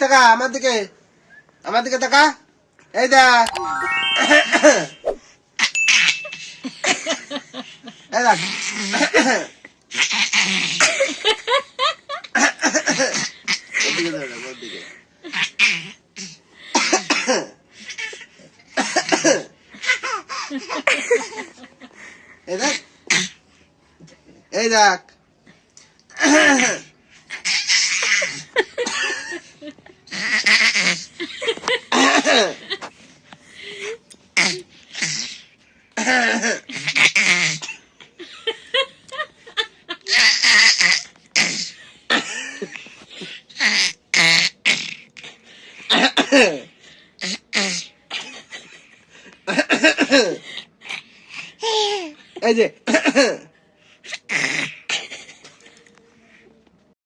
তাকা আমার দিকে আমার দিকে তাকা এই দেখ। এই দাঁড়া, এই দেখ। এই দেখ। এই যে